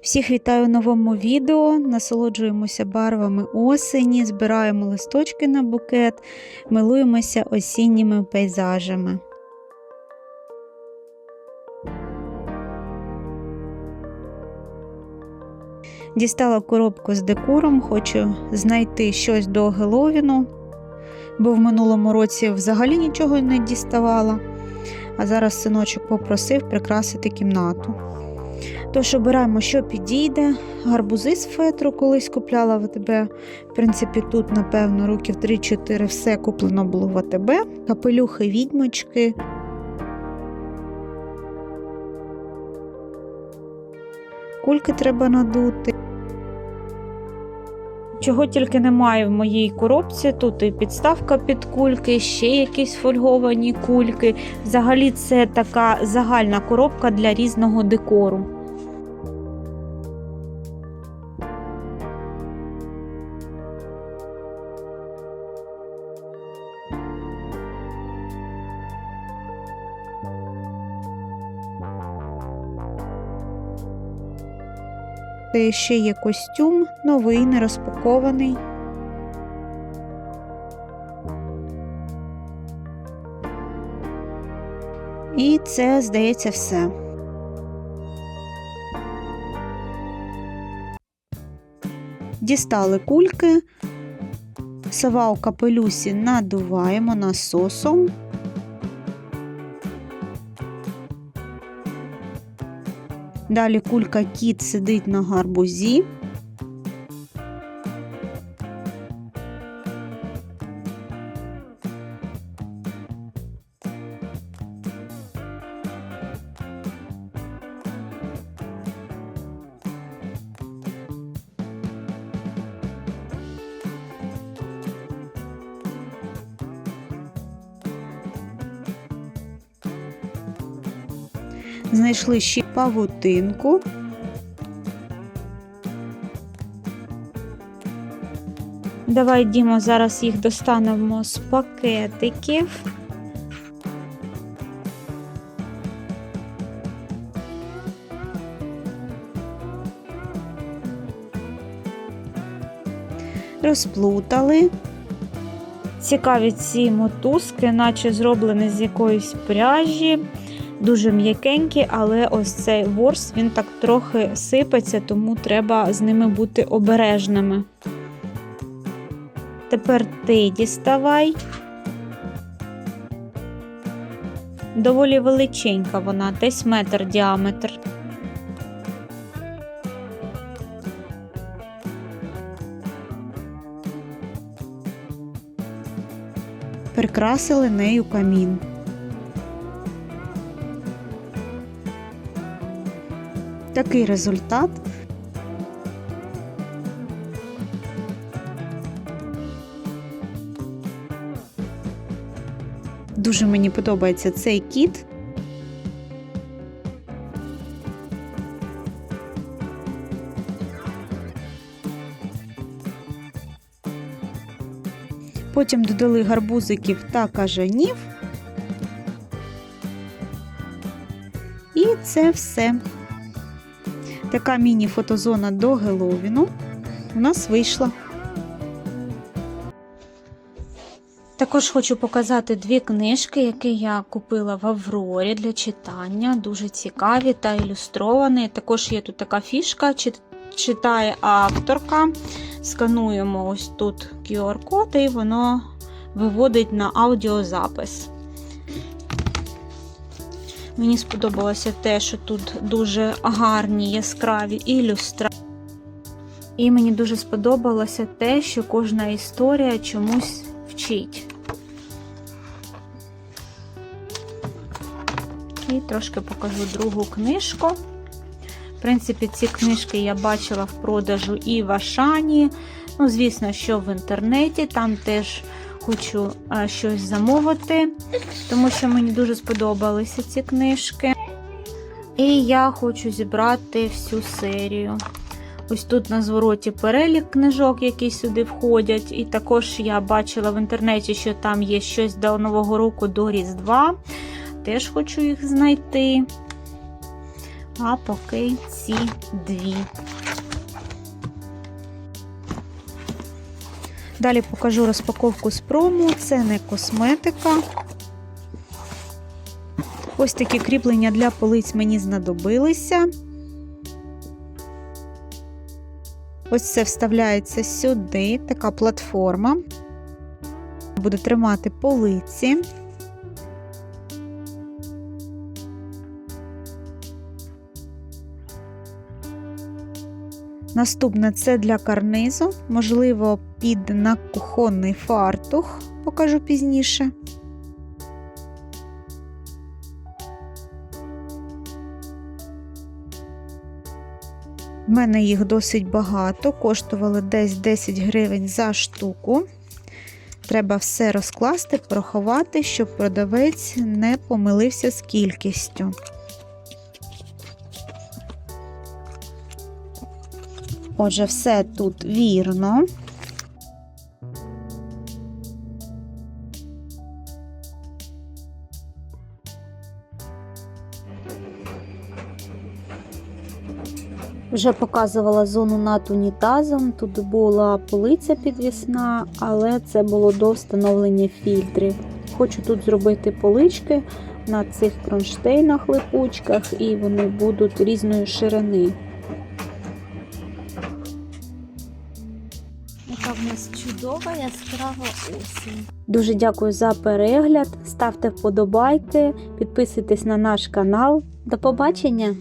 Всіх вітаю в новому відео. Насолоджуємося барвами осені, збираємо листочки на букет, милуємося осінніми пейзажами. Дістала коробку з декором, хочу знайти щось до Геловіну, бо в минулому році взагалі нічого не діставала. А зараз синочок попросив прикрасити кімнату. Тож обираємо, що підійде. Гарбузи з фетру колись купляла в АТБ. В принципі, тут, напевно, років 3-4 все куплено було в АТБ. Капелюхи, відьмочки. Кульки треба надути. Чого тільки немає в моїй коробці, тут і підставка під кульки, ще якісь фольговані кульки. Взагалі, це така загальна коробка для різного декору. Це ще є костюм, новий, не розпакований. І це, здається, все. Дістали кульки, сова у капелюсі надуваємо насосом. Далі кулька кіт сидить на гарбузі. Знайшли ще павутинку. Давай, Дімо, зараз їх достанемо з пакетиків. Розплутали. Цікаві ці мотузки, наче зроблені з якоїсь пряжі дуже м'якенькі, але ось цей ворс він так трохи сипеться, тому треба з ними бути обережними. Тепер ти діставай. Доволі величенька вона, десь метр діаметр. Прикрасили нею камін. Такий результат. Дуже мені подобається цей кіт. Потім додали гарбузиків та кажанів. І це все. Така міні-фотозона до Геловіну у нас вийшла. Також хочу показати дві книжки, які я купила в Аврорі для читання. Дуже цікаві та ілюстровані. Також є тут така фішка, читає авторка. Скануємо ось тут QR-код, і воно виводить на аудіозапис. Мені сподобалося те, що тут дуже гарні яскраві ілюстрації. І мені дуже сподобалося те, що кожна історія чомусь вчить. І трошки покажу другу книжку. В принципі, ці книжки я бачила в продажу і в Ашані. Ну, звісно, що в інтернеті, там теж хочу а, щось замовити, тому що мені дуже сподобалися ці книжки. І я хочу зібрати всю серію. Ось тут на звороті перелік книжок, які сюди входять. І також я бачила в інтернеті, що там є щось до Нового року до Різдва. Теж хочу їх знайти. А поки ці дві. Далі покажу розпаковку з прому. Це не косметика. Ось такі кріплення для полиць мені знадобилися. Ось це вставляється сюди, така платформа. Буду тримати полиці. Наступне це для карнизу, можливо, під на кухонний фартух, покажу пізніше. В мене їх досить багато, коштували десь 10 гривень за штуку. Треба все розкласти, порахувати, щоб продавець не помилився з кількістю. Отже, все тут вірно. Вже показувала зону над унітазом. Тут була полиця підвісна, але це було до встановлення фільтрів. Хочу тут зробити полички на цих кронштейнах липучках, і вони будуть різної ширини. Яскрава осінь. Дуже дякую за перегляд. Ставте вподобайки, підписуйтесь на наш канал. До побачення!